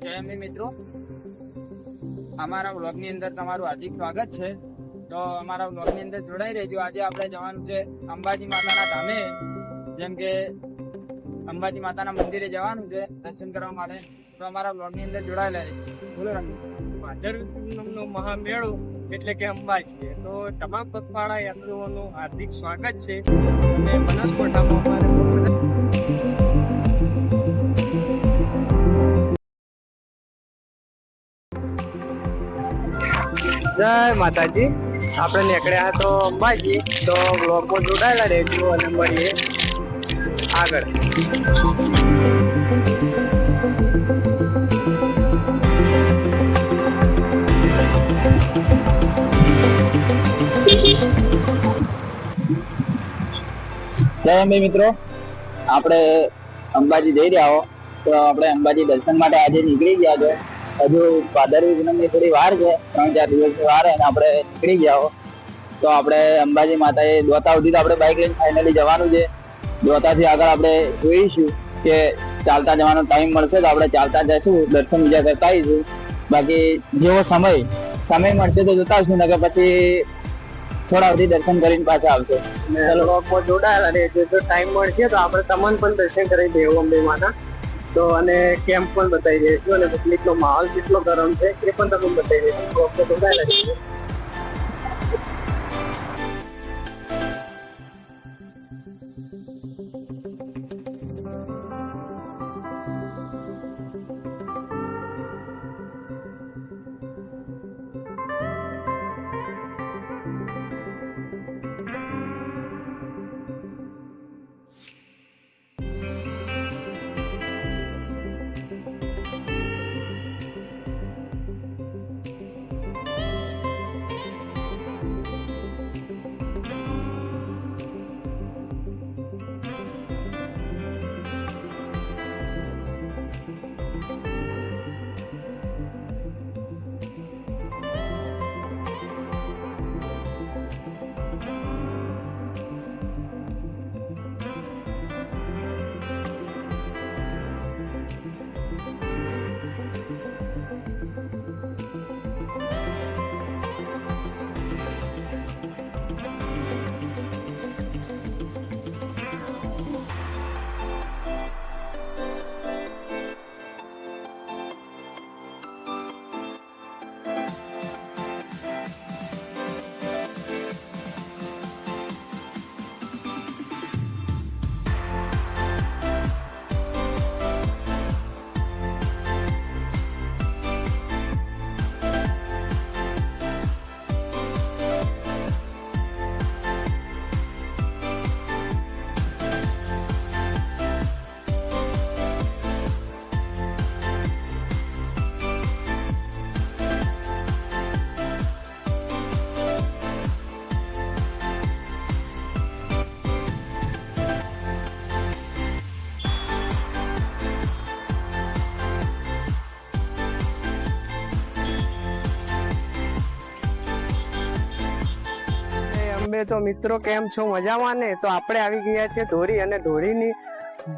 જય અંબે મિત્રો. અમારા વ્લોગની અંદર તમારું હાર્દિક સ્વાગત છે. તો અમારા વ્લોગની અંદર જોડાઈ રહેજો. આજે આપણે જવાનું છે અંબાજી માતાના ધામે. જેમ કે અંબાજી માતાના મંદિરે જવાનું છે દર્શન કરવા માટે. તો અમારા વ્લોગની અંદર જોડાયેલા રહેજો. બોલો રંગ ભાદર મહામેળો એટલે કે અંબાજી. તો તમામ પગપાળા યાત્રીઓનું હાર્દિક સ્વાગત છે. અને બનાસકાંઠામાં અમારે જય માતાજી. આપણે નીકળ્યા તો અંબાજી. તો બ્લોગમાં જોડાયેલા રહેજો અને મળીએ આગળ. જય અંબે મિત્રો. આપણે અંબાજી જઈ રહ્યા હો. તો આપણે અંબાજી દર્શન માટે આજે નીકળી ગયા છે. હજુ ભાદરવી પૂનમની થોડી વાર છે ત્રણ ચાર દિવસની વાર અને આપણે નીકળી ગયા તો આપણે અંબાજી માતાએ દોતા સુધી તો આપણે બાઇક લઈને ફાઇનલી જવાનું છે. દોતાથી આગળ આપણે જોઈશું કે ચાલતા જવાનો ટાઈમ મળશે તો આપણે ચાલતા જઈશું દર્શન બીજા કરતા આવીશું. બાકી જેવો સમય સમય મળશે તો જોતા છું નકર પછી થોડા સુધી દર્શન કરીને પાછા આવશે. જોડાયેલા રહેજો. જો ટાઈમ મળશે તો આપણે તમને પણ દર્શન કરી દેવું અંબે માતા. તો અને કેમ્પ પણ બતાવી દઈશું અને પબ્લિકનો માહોલ કેટલો ગરમ છે એ પણ તમને બતાવી દઈશું બ્લોગમાં જોડાયેલા અંબે તો મિત્રો કેમ છો? મજામાં ને? તો આપણે આવી ગયા છે ધોરી અને ધોરીની,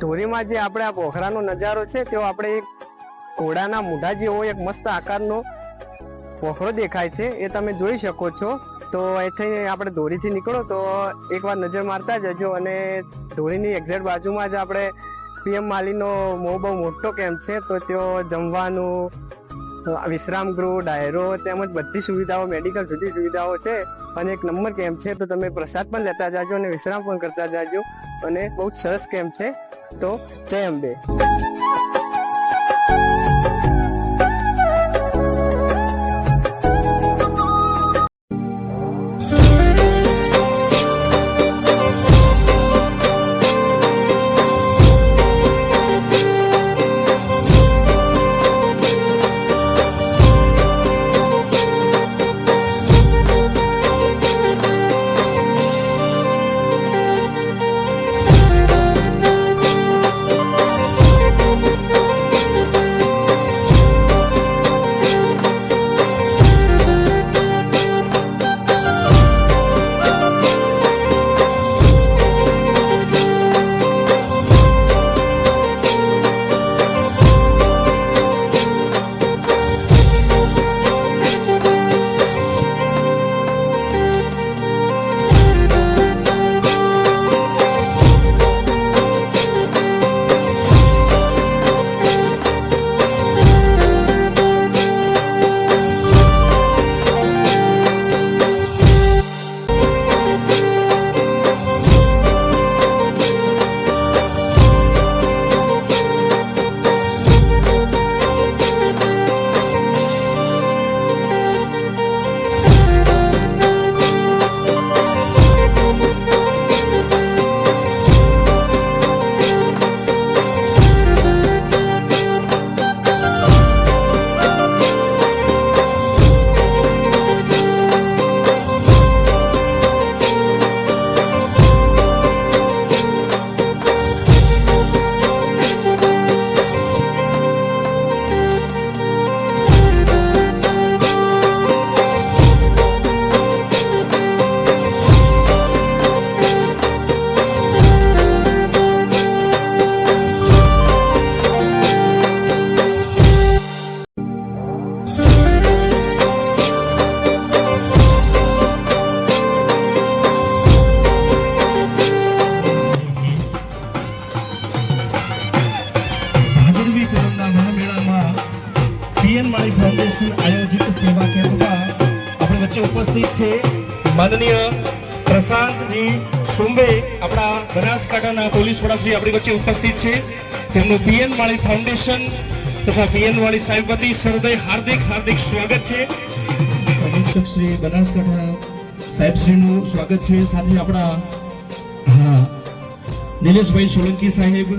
ધોરીમાં જે આપણે આ પોખરાનો નજારો છે, તેઓ આપણે એક ઘોડાના મૂઢા જેવો એક મસ્ત આકારનો પોખરો દેખાય છે, એ તમે જોઈ શકો છો. તો અહીંથી આપણે ધોરીથી નીકળો, તો એકવાર નજર મારતા જજો અને ધોરીની એક્ઝેક્ટ બાજુમાં જ આપણે પીએમ માલીનો બહુ બહુ મોટો કેમ્પ છે, તો તેઓ જમવાનું વિશ્રામ ગૃહ ડાયરો તેમજ બધી સુવિધાઓ, મેડિકલ સુધી સુવિધાઓ છે અને એક નંબર કેમ્પ છે તો તમે પ્રસાદ પણ લેતા જાજો અને વિશ્રામ પણ કરતા જાજો. અને બહુ જ સરસ કેમ્પ છે તો જય અંબે. પ્રશાંતજી સુંબે આપણા બનાસકાંઠાના પોલીસ વડા શ્રી આપણી વચ્ચે ઉપસ્થિત છે. તેમનું બીએન વાળી ફાઉન્ડેશન તથા બીએન વાળી સાહેબ વતી સહૃદય હાર્દિક હાર્દિક સ્વાગત છે. અધિક્ષક શ્રી બનાસકાંઠા સાહેબશ્રીનું સ્વાગત છે. સાથે આપણા હા નિલેશભાઈ સોલંકી સાહેબ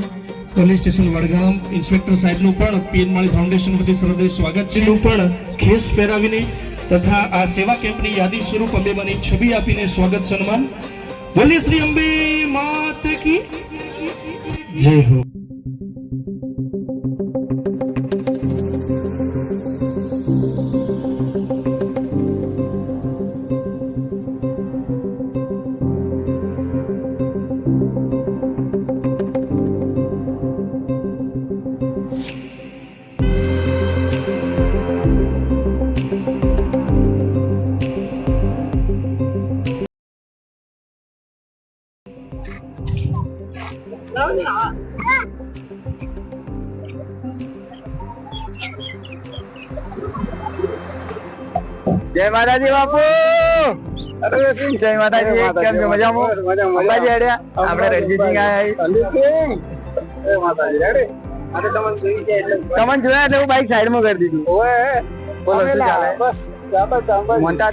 પોલીસ સ્ટેશન વડગામ ઇન્સ્પેક્ટર સાહેબનું પણ પીએન માળી ફાઉન્ડેશન વતી સહૃદય સ્વાગત છે. પણ ખેસ પહેરાવીને તથા આ સેવા કેમ્પની યાદી સ્વરૂપ અંબેમાની છબી આપીને સ્વાગત સન્માન. બોલીએ શ્રી અંબે માતા કી. જય હો. જય માતાજી બાપુ. જય માતાજી? કેમ છો? મજામાં? અંબાજી અડ્યા. આપણે રણજીતસિંહ આયા તમને જોયા એટલે હું બાઈક સાઈડમાં કરી દીધું. બોલો શું ચાલે? મોનતા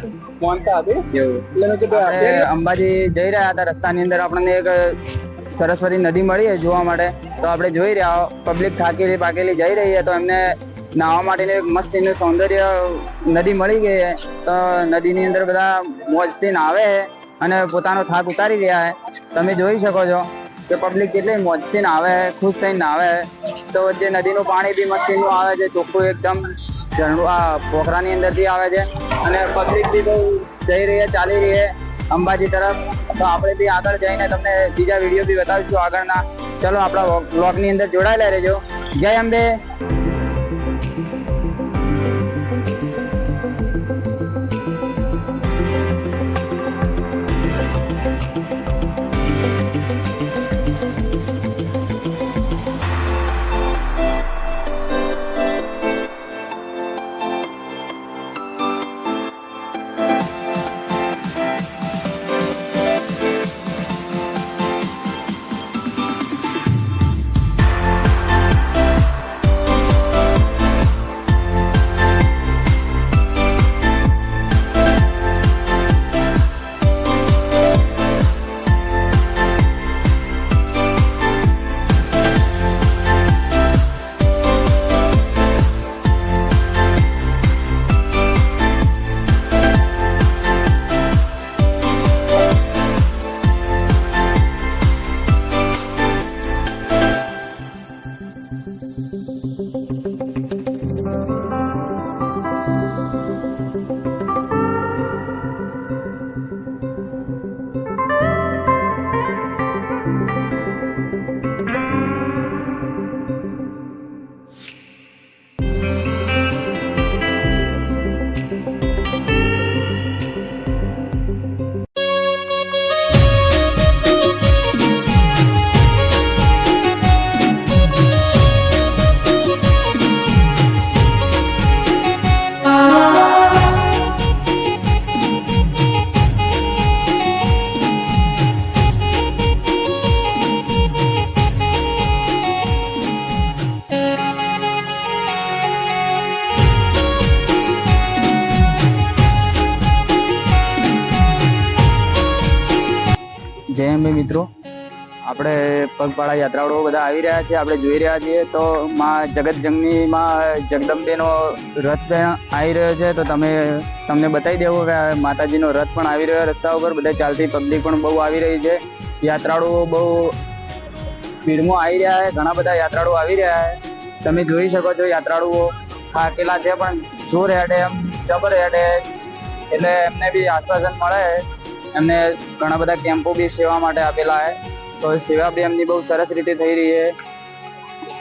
હતું? એવું. આપણે અંબાજી જઈ રહ્યા હતા રસ્તાની અંદર. આપણને એક સરસ્વતી નદી મળી જોવા માટે. તો આપણે જોઈ રહ્યા પબ્લિક થાકેલી પાકેલી જઈ રહી છે. તો એમને નાહવા માટેનું એક મસ્ત એનું સૌંદર્ય નદી મળી ગઈ તો નદીની અંદર બધા મોજથી નાવે અને પોતાનો થાક ઉતારી રહ્યા છે. તમે જોઈ શકો છો કે પબ્લિક કેટલી મોજથી નાવે ખુશ થઈને નાવે તો જે નદીનું પાણી બી મસ્તીનું આવે છે, ચોખ્ખું એકદમ ઝરણું, આ પોખરાની અંદરથી આવે છે. અને પબ્લિક બી બહુ જઈ રહી ચાલી રહી છે અંબાજી તરફ. તો આપણે બી આગળ જઈને તમને બીજા વીડિયો બી બતાવીશું આગળના. ચલો આપણા બ્લોગની અંદર જોડાયેલા રહેજો. જય અંબે. પગપાળા યાત્રાળુઓ બધા આવી રહ્યા છે. આપણે જોઈ રહ્યા છીએ તો માં જગતજંગનીમાં જગદંબેનો રથ પણ આવી રહ્યો છે. તો તમે, તમને બતાવી દેવો કે માતાજીનો રથ પણ આવી રહ્યો રસ્તા ઉપર. બધા ચાલતી પબ્લિક પણ બહુ આવી રહી છે. યાત્રાળુઓ બહુ ભીડમાં આવી રહ્યા છે. ઘણા બધા યાત્રાળુઓ આવી રહ્યા છે. તમે જોઈ શકો છો યાત્રાળુઓ થાકેલા છે પણ જોર હેડે, એમ જબર હેડે. એટલે એમને બી આશ્વાસન મળે. એમને ઘણા બધા કેમ્પો બી સેવા માટે આપેલા છે. તો સેવા બી એમની બહુ સરસ રીતે થઈ રહી છે.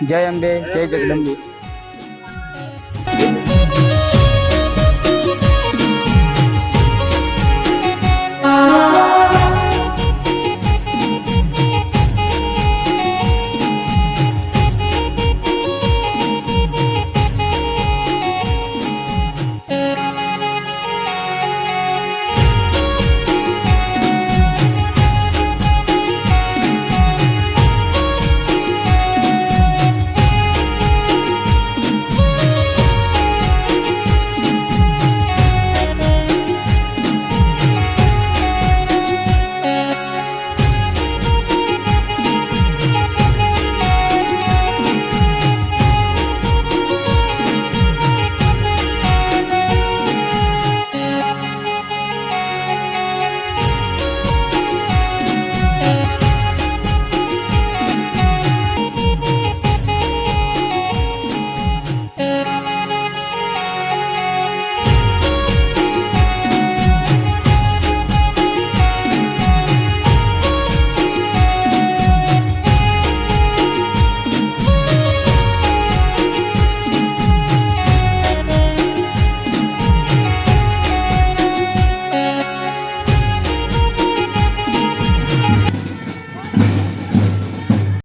જય અંબે જય જગદંબે.